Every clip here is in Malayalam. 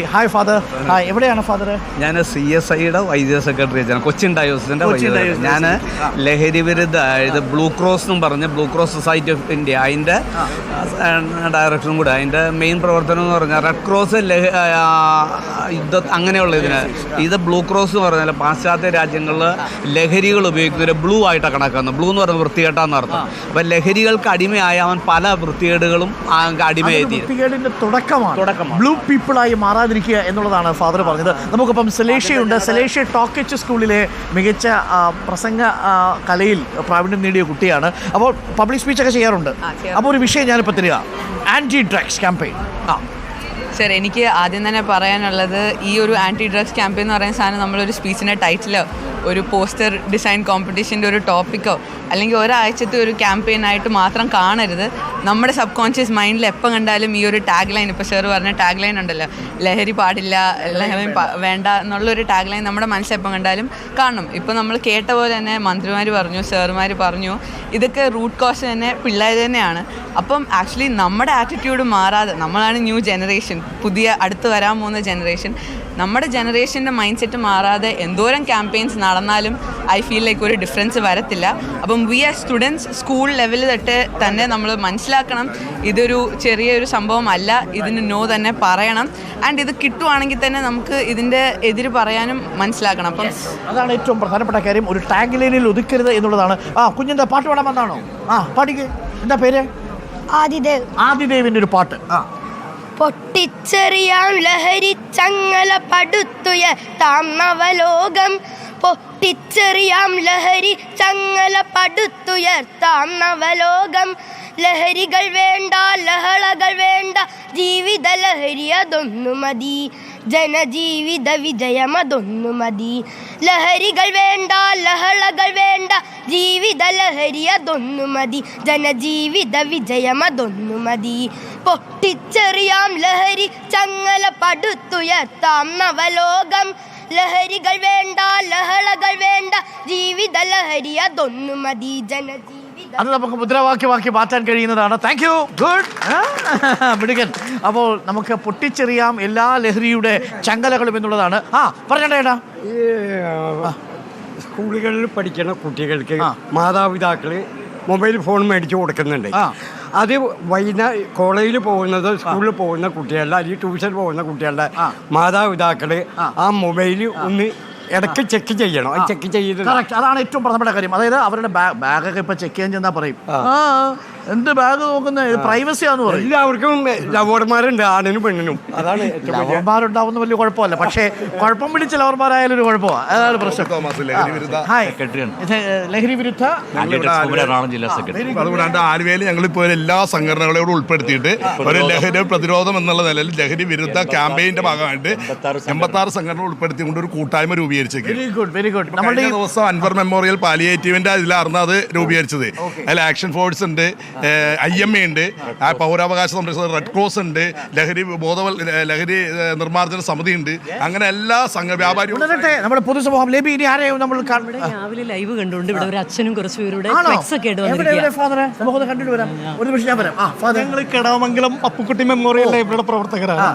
ഹായ് ഫാദർ ഹായ് എവിടെയാണ് ഫാദർ ഞാൻ സി എസ് ഐയുടെ വൈദ്യ സെക്രട്ടറി ആണ്. കൊച്ചിൻ ഡയോസിന്റെ. ഞാൻ. ലഹരി വിരുദ്ധ ഇത് ബ്ലൂ ക്രോസ് എന്നും പറഞ്ഞ് blue cross society of India അതിന്റെ ഡയറക്ടറും കൂടെ അതിന്റെ മെയിൻ പ്രവർത്തനം എന്ന് പറഞ്ഞാൽ റെഡ് ക്രോസ് യുദ്ധ അങ്ങനെയുള്ള ഇതിന്. ഇത് ബ്ലൂ ക്രോസ് എന്ന് പറഞ്ഞാൽ പാശ്ചാത്യ രാജ്യങ്ങളിൽ ലഹരികൾ ഉപയോഗിക്കുന്നവരെ ബ്ലൂ ആയിട്ടാണ് കണക്കാക്കുന്നത്. ബ്ലൂ എന്ന് പറഞ്ഞാൽ വൃത്തികെട്ടാന്ന് അർത്ഥം. അപ്പം ലഹരികൾക്ക് അടിമയായ അവൻ പല വൃത്തികേടുകളും അടിമയായി തുടക്കമാണ്. ബ്ലൂ പീപ്പിളായി മാറാതിരിക്കുക എന്നുള്ളതാണ് ഫാദർ പറഞ്ഞത്. നമുക്കിപ്പം സെലേഷ്യയുണ്ട് സെലേഷ്യ ടോക്കച്ച് സ്കൂളിലെ മികച്ച പ്രസംഗ കലയിൽ പ്രാവീണ്യം നേടിയ കുട്ടിയാണ്. അപ്പോൾ പബ്ലിക് സ്പീച്ചൊക്കെ ചെയ്യാറുണ്ട്. അപ്പോൾ ഒരു വിഷയം ഞാനിപ്പോൾ തരിക. ആന്റി ഡ്രഗ്സ് ക്യാമ്പയിൻ ആ. സർ എനിക്ക് ആദ്യം തന്നെ പറയാനുള്ളത് ഈ ഒരു ആന്റി ഡ്രഗ്സ് ക്യാമ്പയിൻ എന്ന് പറയുന്ന സാധനം നമ്മളൊരു സ്പീച്ചിന്റെ ടൈറ്റിലോ ഒരു പോസ്റ്റർ ഡിസൈൻ കോമ്പറ്റീഷന്റെ ഒരു ടോപ്പിക്കോ അല്ലെങ്കിൽ ഒരാഴ്ചത്തെ ഒരു ക്യാമ്പയിനായിട്ട് മാത്രം കാണരുത്. നമ്മുടെ സബ് കോൺഷ്യസ് മൈൻഡിൽ എപ്പോൾ കണ്ടാലും ഈ ഒരു ടാഗ് ലൈൻ ഇപ്പോൾ സാർ പറഞ്ഞ ടാഗ് ലൈൻ ഉണ്ടല്ലോ. ലഹരി പാടില്ല ലഹരി വേണ്ട എന്നുള്ളൊരു ടാഗ് ലൈൻ നമ്മുടെ മനസ്സിൽ എപ്പം കണ്ടാലും കാണണം ഇപ്പോൾ നമ്മൾ കേട്ട പോലെ തന്നെ മന്ത്രിമാർ പറഞ്ഞു സാറുമാർ പറഞ്ഞു ഇതൊക്കെ റൂട്ട് കോസ് തന്നെ പിള്ളേർ തന്നെയാണ്. അപ്പം ആക്ച്വലി നമ്മുടെ ആറ്റിറ്റ്യൂഡ് മാറാതെ നമ്മളാണ് ന്യൂ ജനറേഷൻ പുതിയ അടുത്ത് വരാൻ പോകുന്ന ജനറേഷൻ നമ്മുടെ ജനറേഷന്റെ മൈൻഡ് സെറ്റ് മാറാതെ എന്തോരം ക്യാമ്പയിൻസ് നടന്നാലും ഐ ഫീൽ ലൈക്ക് ഒരു ഡിഫറൻസ് വരത്തില്ല. അപ്പം വി ആർ സ്റ്റുഡൻസ് സ്കൂൾ ലെവലിൽ തൊട്ട് തന്നെ നമ്മൾ മനസ്സിലാക്കണം. ഇതൊരു ചെറിയൊരു സംഭവമല്ല. ഇതിന് നോ തന്നെ പറയണം. ആൻഡ് ഇത് കിട്ടുവാണെങ്കിൽ തന്നെ നമുക്ക് ഇതിന്റെ എതിര് പറയാനും മനസ്സിലാക്കണം. അപ്പം അതാണ് ഏറ്റവും പ്രധാനപ്പെട്ട കാര്യം. ഒരു ടാഗ് ലൈനിൽ ഒതുക്കരുത് എന്നുള്ളതാണ്. ആ കുഞ്ഞിന്റെ പാട്ട് പാടാൻ വന്നാണോ? ആ പാടിക്ക്. എന്താ പേര്? ആദിദേവ്. ആദിദേവിന്റെ ഒരു പാട്ട്. ആ. പൊട്ടിച്ചെറിയാം ലഹരി ചങ്ങല പടുത്തുയ നവലോകം. പൊട്ടിച്ചെറിയാം ലഹരി. ചങ്ങല പടുത്തുയർത്താം നവലോകം. ലഹരികൾ വേണ്ട ലഹളകൾ വേണ്ട. ജീവിത ലഹരി അതൊന്നു മതി. ജനജീവിത വിജയം അതൊന്നു മതി. ലഹരികൾ വേണ്ട ലഹളകൾ വേണ്ട. ജീവിത ലഹരി അതൊന്നു മതി. ജനജീവിത വിജയം അതൊന്നു മതി. പൊട്ടിച്ചെറിയാം ലഹരി. ചങ്ങല പടുത്തുയർത്താം നവലോകം. ലഹരികൾ വേണ്ട ലഹളകൾ വേണ്ട ജീവിത ലഹരി അതൊന്നു മതി ജനജീവിത. അത് നമുക്ക് മുദ്രാവാക്യമാക്കി മാറ്റാൻ കഴിയുന്നതാണ്. താങ്ക് യു ഗുഡ് മിടുക്കൻ. അപ്പോൾ നമുക്ക് പൊട്ടിച്ചെറിയാം എല്ലാ ലഹരിയുടെ ചങ്കലകളും എന്നുള്ളതാണ്. ആ പറഞ്ഞേട്ടാ സ്കൂളുകളിൽ പഠിക്കുന്ന കുട്ടികൾക്ക്. മാതാപിതാക്കൾ മൊബൈൽ ഫോൺ മേടിച്ച് കൊടുക്കുന്നുണ്ട്. ആ. അത് വൈകുന്ന കോളേജിൽ പോകുന്നത് സ്കൂളിൽ പോകുന്ന കുട്ടികളുടെ അല്ലെങ്കിൽ ട്യൂഷൻ പോകുന്ന കുട്ടികളുടെ. മാതാപിതാക്കൾ ആ. മൊബൈൽ ഒന്ന് ഇടയ്ക്ക് ചെക്ക് ചെയ്യണം. അത് ചെക്ക് ചെയ്ത് അതാണ് ഏറ്റവും പ്രധാനപ്പെട്ട കാര്യം. അതായത് അവരുടെ ബാഗൊക്കെ ഇപ്പൊ ചെക്ക് ചെയ്യാൻ ചെന്നാ പറയും. എന്ത് ബാഗ് നോക്കുന്നത് പ്രൈവസി ആന്ന് പറയും. എല്ലാവർക്കും ലവോർമാരുണ്ട് ആണിനും പെണ്ണിനും. അതാണ് ലവർമാരുണ്ടാവുന്ന വലിയ കുഴപ്പമല്ല. പക്ഷേ കുഴപ്പം പിടിച്ച ലവർമാരായാലും ഒരു കുഴപ്പമാണ് അതാണ് പ്രശ്നം. തോമസ് ലഹരി വിരുദ്ധ. ഹായ് സെക്രട്ടറിയാണ് ഇത് ലഹരി വിരുദ്ധ. ജില്ലാ സെക്രട്ടറി അതുകൊണ്ട് ആലുവയിൽ ഞങ്ങളിപ്പോൾ എല്ലാ സംഘടനകളോടും ഉൾപ്പെടുത്തിയിട്ട് ഒരു ലഹരി പ്രതിരോധം എന്നുള്ള നിലയിൽ ലഹരി വിരുദ്ധ ക്യാമ്പയിന്റെ ഭാഗമായിട്ട് എൺപത്തി ആറ് സംഘടന ഉൾപ്പെടുത്തിക്കൊണ്ട് ഒരു കൂട്ടായ്മ രൂപീകരിച്ചേക്ക്. വെരി ഗുഡ് വെരി ഗുഡ് നമ്മുടെ ഈ ദിവസം അൻവർ മെമ്മോറിയൽ പാലിയേറ്റീവിന്റെ അതിലായിരുന്നു അത് രൂപീകരിച്ചത്. അതിൽ ആക്ഷൻ ഫോഴ്സ് ഉണ്ട് ഐ എം എ ഉണ്ട് ആ പൗരാവകാശ സംരക്ഷണ റെഡ് ക്രോസ് ഉണ്ട് ലഹരി ബോധവൽ ലഹരി നിർമ്മാർജന സമിതി ഉണ്ട്. അങ്ങനെ എല്ലാ സംഘ വ്യാപാരികളും നമ്മുടെ പൊതുസമൂഹം ലേബി ഇനി ആരെയും നമ്മൾ രാവിലെ ലൈവ് കണ്ടുകൊണ്ട് ഇവിടെ ഒരു അച്ഛനും കുറച്ച് പേരുടെ കണ്ടിട്ട് വരാം. ഒരു നിമിഷം ഞാൻ വരാം. ഞങ്ങൾ കെടാമംഗലം അപ്പുക്കുട്ടി മെമ്മോറിയൽ ലൈബ്രറിയുടെ പ്രവർത്തകരാണ്.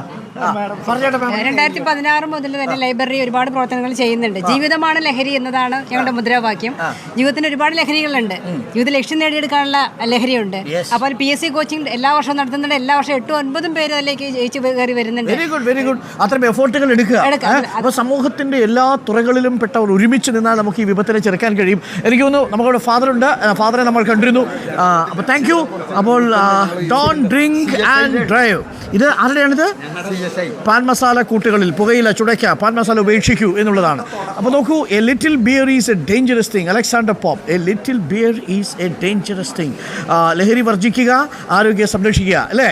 രണ്ടായിരത്തി പതിനാറ് മുതൽ തന്നെ ലൈബ്രറി ഒരുപാട് പ്രവർത്തനങ്ങൾ ചെയ്യുന്നുണ്ട്. ജീവിതമാണ് ലഹരി എന്നതാണ് ഞങ്ങളുടെ മുദ്രാവാക്യം. ജീവിതത്തിന് ഒരുപാട് ലഹരികളുണ്ട്. ജീവിത ലക്ഷ്യം നേടിയെടുക്കാനുള്ള ലഹരിയുണ്ട്. അപ്പോൾ പി എസ് സി കോച്ചിങ് എല്ലാ വർഷവും നടത്തുന്നുണ്ട്. എല്ലാ വർഷവും എട്ടും ഒൻപതും പേര് അതിലേക്ക് ജയിച്ചു കയറി വരുന്നുണ്ട്. വെരി ഗുഡ് വെരി ഗുഡ് അത്രയും എഫേർട്ടുകൾ എടുക്കുക. അപ്പോൾ സമൂഹത്തിന്റെ എല്ലാ തുറകളിലും പെട്ടവർ ഒരുമിച്ച് നിന്നാൽ നമുക്ക് ഈ വിപത്തിനെ ചെറുക്കാൻ കഴിയും. എനിക്ക് തോന്നുന്നു നമുക്കവിടെ ഫാദർ ഉണ്ട്. ഫാദറെ നമ്മൾ കണ്ടിരുന്നു. അപ്പോൾ താങ്ക് യു അപ്പോൾ ഡോൺ ഡ്രിങ്ക് ആൻഡ് ഡ്രൈവ് ഇത് ആരുടെയാണിത്? പാൻ മസാല കൂട്ടുകളിൽ പുകയില ചുടയ്ക്ക പാൻ മസാല ഉപേക്ഷിക്കൂ എന്നുള്ളതാണ്. അപ്പോൾ നോക്കൂ a little beer is a dangerous thing Alexander Pope a little beer is a dangerous thing ലഹരി വർജിക്കുക ആരോഗ്യം സംരക്ഷിക്കുക അല്ലേ?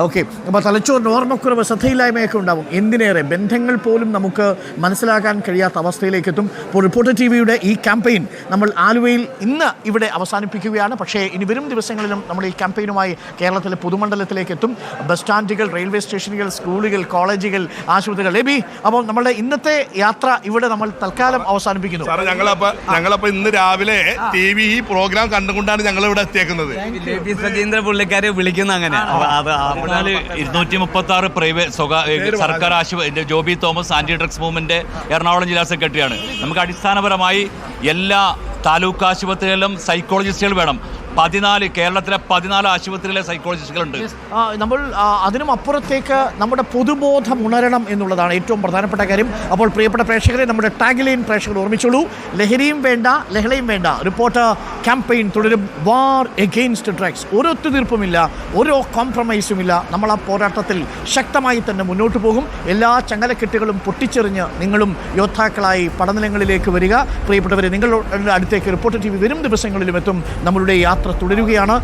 ഓക്കെ അപ്പോൾ തലച്ചോറിന് ഓർമ്മക്കുറവ് ശ്രദ്ധയില്ലായ്മയൊക്കെ ഉണ്ടാവും. എന്തിനേറെ? ബന്ധങ്ങൾ പോലും നമുക്ക് മനസ്സിലാക്കാൻ കഴിയാത്ത അവസ്ഥയിലേക്ക് എത്തും ഇപ്പോൾ റിപ്പോർട്ടർ ടി വിയുടെ ഈ ക്യാമ്പയിൻ നമ്മൾ ആലുവയിൽ ഇന്ന് ഇവിടെ അവസാനിപ്പിക്കുകയാണ്. പക്ഷേ ഇനി വരും ദിവസങ്ങളിലും നമ്മൾ ഈ ക്യാമ്പയിനുമായി കേരളത്തിലെ പുതുമണ്ഡലത്തിലേക്ക് എത്തും ബസ് സ്റ്റാൻഡുകൾ റെയിൽവേ സ്റ്റേഷനുകൾ സ്കൂളുകൾ കോളേജുകൾ ആശുപത്രികൾ. എബി അപ്പോൾ നമ്മളുടെ ഇന്നത്തെ യാത്ര ഇവിടെ നമ്മൾ തൽക്കാലം അവസാനിപ്പിക്കുന്നു. ഞങ്ങളപ്പോ ഞങ്ങളപ്പോ ഇന്ന് രാവിലെ ടി വി ഈ പ്രോഗ്രാം കണ്ടുകൊണ്ടാണ് ഞങ്ങൾ ഇവിടെ എത്തിയേക്കുന്നത് സജീന്ദ്ര പുള്ളിക്കാരെ വിളിക്കുന്ന അങ്ങനെ ഇരുന്നൂറ്റി മുപ്പത്തി ആറ് പ്രൈവറ്റ് സ്വകാര്യ സർക്കാർ ആശുപത്രി Joby Thomas anti drugs movement Ernakulam ജില്ലാ സെക്രട്ടറിയാണ്. നമുക്ക് അടിസ്ഥാനപരമായി എല്ലാ താലൂക്ക് ആശുപത്രികളിലും സൈക്കോളജിസ്റ്റുകൾ വേണം. പതിനാല് കേരളത്തിലെ പതിനാല് ആശുപത്രിയിലെ സൈക്കോളജിസ്റ്റുകളുണ്ട്. നമ്മൾ അതിനും അപ്പുറത്തേക്ക് നമ്മുടെ പൊതുബോധം ഉണരണം എന്നുള്ളതാണ് ഏറ്റവും പ്രധാനപ്പെട്ട കാര്യം. അപ്പോൾ പ്രിയപ്പെട്ട പ്രേക്ഷകരെ നമ്മുടെ ടാഗ്ലൈൻ പ്രേക്ഷകർ ഓർമ്മിച്ചോളൂ. ലഹരിയും വേണ്ട ലഹളയും വേണ്ട. റിപ്പോർട്ട് ക്യാമ്പയിൻ തുടരും. War against drugs. ഒരു ഒത്തുതീർപ്പുമില്ല ഓരോ കോംപ്രമൈസും ഇല്ല നമ്മൾ ആ പോരാട്ടത്തിൽ ശക്തമായി തന്നെ മുന്നോട്ട് പോകും. എല്ലാ ചങ്ങലക്കെട്ടുകളും പൊട്ടിച്ചെറിഞ്ഞ് നിങ്ങളും യോദ്ധാക്കളായി പഠനങ്ങളിലേക്ക് വരിക. പ്രിയപ്പെട്ടവരെ നിങ്ങളുടെ അടുത്തേക്ക് റിപ്പോർട്ട് ടി വി വരും ദിവസങ്ങളിലും എത്തും. നമ്മളുടെ യാത്ര തുടരുകയാണ്.